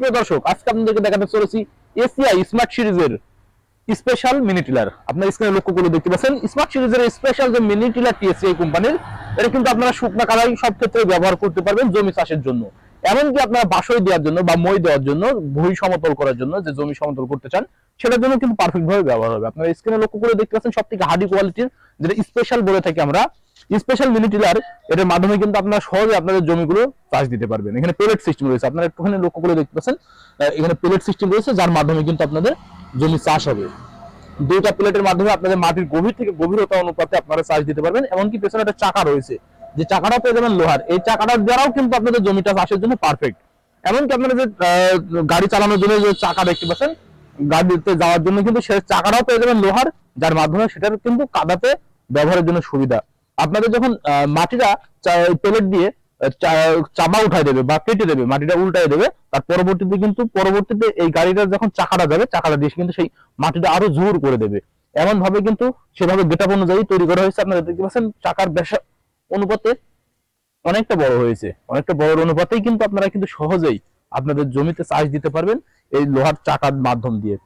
প্রিয় দর্শক, আজকে আপনাদেরকে দেখাতে চলেছি এসিআই স্মার্ট সিরিজের স্পেশাল মিনি টিলার আপনার স্ক্রিনে লক্ষ্য করে দেখতে পাচ্ছেন স্মার্ট সিরিজের স্পেশাল যে মিনি টিলার টিএসিআই কোম্পানির, এটা কিন্তু আপনারা শুকনা কালাই সব ক্ষেত্রে ব্যবহার করতে পারবেন জমি চাষের জন্য। এমনকি আপনারা বাসই দেওয়ার জন্য বা মই দেওয়ার জন্য, ভুঁই সমতল করার জন্য যে জমি সমতল করতে চান, সেটার জন্য কিন্তু পারফেক্ট ভাবে ব্যবহার হবে। আপনারা স্ক্রিনে লক্ষ্য করে দেখতে পাচ্ছেন সব থেকে হার্ডি কোয়ালিটির যেটা স্পেশাল বলে থাকি আমরা স্পেশাল মিনি টিলার এটার মাধ্যমে কিন্তু আপনারা সহজে আপনাদের জমিগুলো চাষ দিতে পারবেন। এখানে পেলেট সিস্টেম রয়েছে। আপনারা একটুখানি লক্ষ্য করে দেখতে পাচ্ছেন এখানে পেলেট সিস্টেম রয়েছে, যার মাধ্যমে কিন্তু আপনাদের জমি চাষ হবে। দুইটা প্লেটের মাধ্যমে আপনাদের মাটির গভীর থেকে গভীরতা অনুপাতে আপনারা চাষ দিতে পারবেন, এমনকি পেছনে একটা চাকা রয়েছে। যে চাকাটাও পেয়ে যাবেন লোহার। এই চাকাটার দ্বারাও কিন্তু আপনাদের জমিটা চাষের জন্য পারফেক্ট এমনকি আপনারা যে গাড়ি চালানোর জন্য যে চাকা দেখতে পাচ্ছেন, গাড়িতে যাওয়ার জন্য কিন্তু সে চাকাটাও পেয়ে যাবেন লোহার, যার মাধ্যমে সেটার কিন্তু কাদাতে ব্যবহারের জন্য সুবিধা। আপনাদের যখন মাটিটা প্লেট দিয়ে চাপা উঠাই দেবে বা কেটে দেবে, মাটিটা উল্টাই দেবে, তার পরবর্তীতে কিন্তু, পরবর্তীতে এই গাড়িটা যখন চাকাটা যাবে, চাকাটা দিয়ে কিন্তু সেই মাটিটা আরও জোর করে দেবে। এমন ভাবে কিন্তু সেভাবে গেটাপ অনুযায়ী তৈরি করা হয়েছে, আপনারা দেখতে পাচ্ছেন, চাকার ব্যাসা, অনুপাতে অনেকটা বড় হয়েছে। অনেকটা বড় অনুপাতেই কিন্তু আপনারা কিন্তু সহজেই আপনাদের জমিতে চাষ দিতে পারবেন, এই লোহার চাকার মাধ্যম দিয়ে।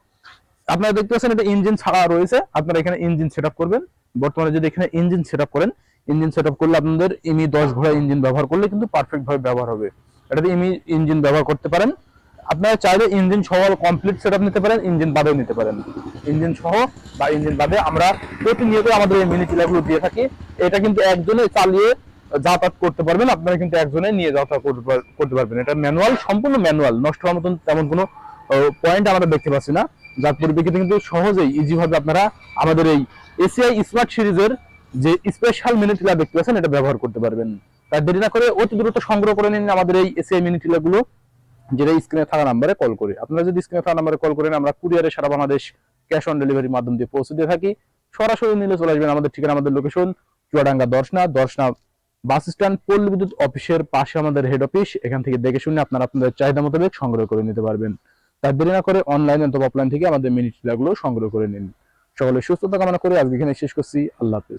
আপনারা দেখতে পাচ্ছেন এটা ইঞ্জিন ছাড়া রয়েছে। আপনারা এখানে ইঞ্জিন সেট করবেন। বর্তমানে যদি এখানে ইঞ্জিন সেট করেন ইঞ্জিন সেট করলে আপনাদের ইমি দশ ঘোড়া ইঞ্জিন ব্যবহার করলে কিন্তু পারফেক্ট ভাবে ব্যবহার হবে। এটাতে ইমি ইঞ্জিন ব্যবহার করতে পারেন। আপনারা চাইলে ইঞ্জিন সহ কমপ্লিট সেটআপ নিতে পারেন ইঞ্জিন বাদেও নিতে পারেন। ইঞ্জিন সহ বা ইঞ্জিন বাদে আমরা প্রতিনিয়ত আমাদের এই মিনি টিলাগুলো দিয়ে থাকি। এটা কিন্তু একজনে চালিয়ে যাতায়াত করতে পারবেন। আপনারা কিন্তু একজনে নিয়ে যাতায়াত করতে পারবেন। এটা ম্যানুয়াল সম্পূর্ণ ম্যানুয়াল নষ্ট হওয়ার মতন তেমন কোনো পয়েন্ট আমরা দেখতে পাচ্ছি না। যার পরিপ্রেক্ষিতে কিন্তু সহজেই ইজি ভাবে আপনারা আমাদের এই এসিআই স্মার্ট সিরিজের যে স্পেশাল মিনি টিলার দেখতে পাচ্ছেন, এটা ব্যবহার করতে পারবেন। তার দেরি না করে অতি দ্রুত সংগ্রহ করে নিন আমাদের এই এসিআই মিনি টিলারগুলো যেটা স্ক্রিনে থাকা নাম্বারে কল করে। আপনারা যদি স্ক্রিনে থাকা নাম্বারে কল করেন, আমরা কুরিয়ারে সারা বাংলাদেশ ক্যাশ অন ডেলিভারির মাধ্যম দিয়ে পৌঁছে দিয়ে থাকি। সরাসরি নিলে চলে আসবেন আমাদের ঠিকানা, আমাদের location Chuadanga Darshana Darshana bus stand, পল্লী বিদ্যুৎ অফিসের পাশে আমাদের হেড অফিস এখান থেকে দেখে শুনে আপনারা আপনাদের চাহিদা মোতাবেক সংগ্রহ করে নিতে পারবেন। তার দেরি না করে অনলাইন অথবা অফলাইন থেকে আমাদের মিনিটগুলো সংগ্রহ করে নিন। সকলে সুস্থতা কামনা করে আজকে এখানে শেষ করছি। আল্লাহ হাফিজ।